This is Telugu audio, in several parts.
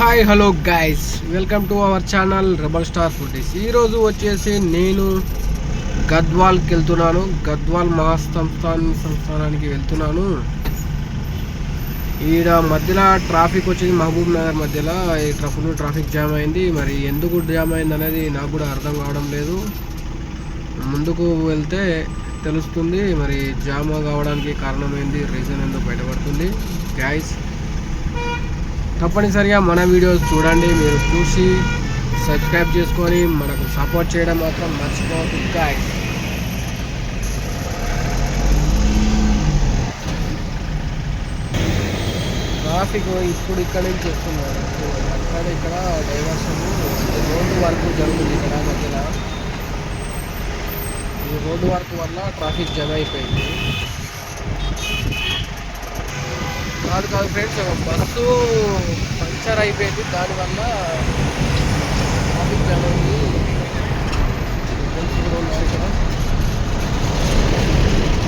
Hi hello guys welcome to our channel rebel star foodies ఈరోజు వచ్చేసి నేను గద్వాల్కి వెళ్తున్నాను. గద్వాల్ మహాసంస్థాన్ సంస్థానానికి వెళ్తున్నాను. ఈడ మధ్యలో ట్రాఫిక్ వచ్చింది మహబూబ్ నగర్ మధ్యలో. ఈ ఫుల్ ట్రాఫిక్ జామ్ అయింది. మరి ఎందుకు జామ్ అయింది అనేది నాకు కూడా అర్థం కావడం లేదు. ముందుకు వెళ్తే తెలుస్తుంది మరి జామ్ కావడానికి కారణమైంది రీజన్ ఎందుకు బయటపడుతుంది? గైస్ తప్పనిసరిగా మన వీడియోస్ చూడండి మీరు చూసి సబ్స్క్రైబ్ చేసుకొని మనకు సపోర్ట్ చేయడం మాత్రం మర్చిపోవద్దు గాయస్ ట్రాఫిక్ ఇప్పుడు ఇక్కడ నుంచి వస్తున్నారు. అక్కడ ఇక్కడ డైవర్షన్ రోడ్డు వర్క్ జరుగుతుంది ఇక్కడ మధ్యలో. ఈ రోడ్డు వర్క్ వల్ల ట్రాఫిక్ జమ అయిపోయింది. కాదు కాదు ఫ్రెండ్స్ బస్సు పంచర్ అయిపోయింది. దానివల్ల ట్రాఫిక్ జామ్ అయింది. ఇక్కడ.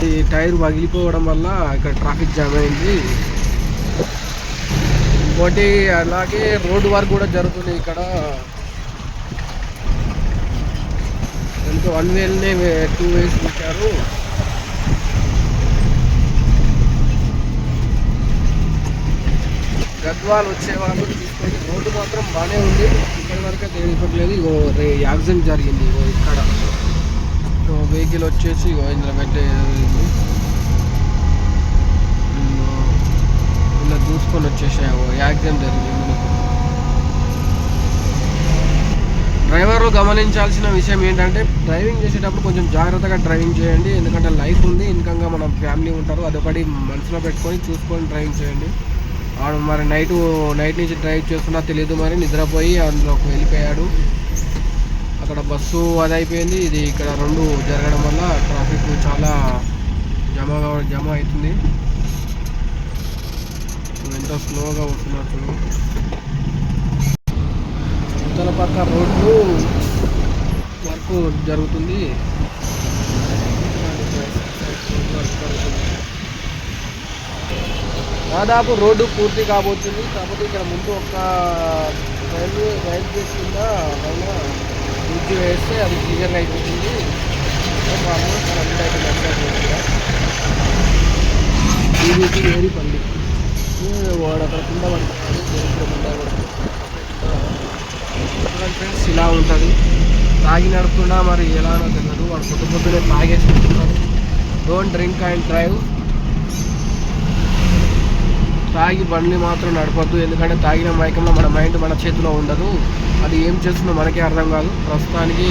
ఈ టైర్ పగిలిపోవడం వల్ల ఇక్కడ ట్రాఫిక్ జామ్ అయింది. ఇంకోటి అలాగే రోడ్డు వర్క్ కూడా జరుగుతుంది ఇక్కడ. దానికి వన్ వేలనే టూ వేస్ పెట్టారు వాళ్ళు వచ్చే వాళ్ళు తీసుకొని రోడ్డు మాత్రం బాగానే ఉంది. ఇక్కడి వరకు అయితే ఇవ్వట్లేదు. ఇగో రే యాక్సిడెంట్ జరిగింది. ఇగో ఇక్కడ ఇగో వెహికల్ వచ్చేసి ఇగో ఇందులో పెట్టే ఇలా దూసుకొని వచ్చేసాయి. ఓ యాక్సిడెంట్ జరిగింది ముందుకు డ్రైవర్లు గమనించాల్సిన విషయం ఏంటంటే డ్రైవింగ్ చేసేటప్పుడు కొంచెం జాగ్రత్తగా డ్రైవింగ్ చేయండి. ఎందుకంటే లైఫ్ ఉంది. ఇన్కంగా మన ఫ్యామిలీ ఉంటారు. అదొకటి మనసులో పెట్టుకొని చూసుకొని డ్రైవింగ్ చేయండి. వాడు మరి నైట్ నైట్ నుంచి డ్రైవ్ చేస్తున్నా తెలియదు మరి నిద్రపోయి అందులోకి వెళ్ళిపోయాడు. అక్కడ బస్సు అది అయిపోయింది. ఇది ఇక్కడ రెండు జరగడం వల్ల ట్రాఫిక్ చాలా జమ జమ అవుతుంది. ఎంత స్లోగా వస్తున్నారు ఉత్తర పక్క రోడ్లు వర్క్ జరుగుతుంది వర్క్ జరుగుతుంది. దాదాపు రోడ్డు పూర్తి కాబోతుంది. కాకపోతే ఇక్కడ ముందు ఒక రైల్వే రైల్వే కింద పైన బ్రిడ్జ్ వేస్తే అది క్లియర్గా అయిపోతుంది. ఆల్మోస్ట్ కంప్లీట్ అయిపోయింది వాడు అక్కడ కింద పడుతున్నాడు ఫ్రెండ్స్ ఇలా ఉంటుంది. తాగి నడుపుతున్నా మరి ఎలానో తెలియదు. వాడు పొద్దు పొద్దునే తాగేసుకుంటున్నాడు. డోంట్ డ్రింక్ అండ్ డ్రైవ్ తాగి బండి మాత్రం నడపద్దు. ఎందుకంటే తాగిన మైకంలో మన మైండ్ మన చేతిలో ఉండదు. అది ఏం చేస్తుందో మనకే అర్థం కాదు. ప్రస్తుతానికి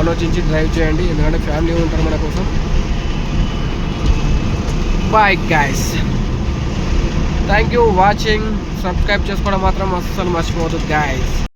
ఆలోచించి డ్రైవ్ చేయండి. ఎందుకంటే ఫ్యామిలీ ఉంటారు మన కోసం. Bye guys thank you watching subscribe చేసుకోవడం మాత్రం అస్సలు మర్చిపోవద్దు గాయస్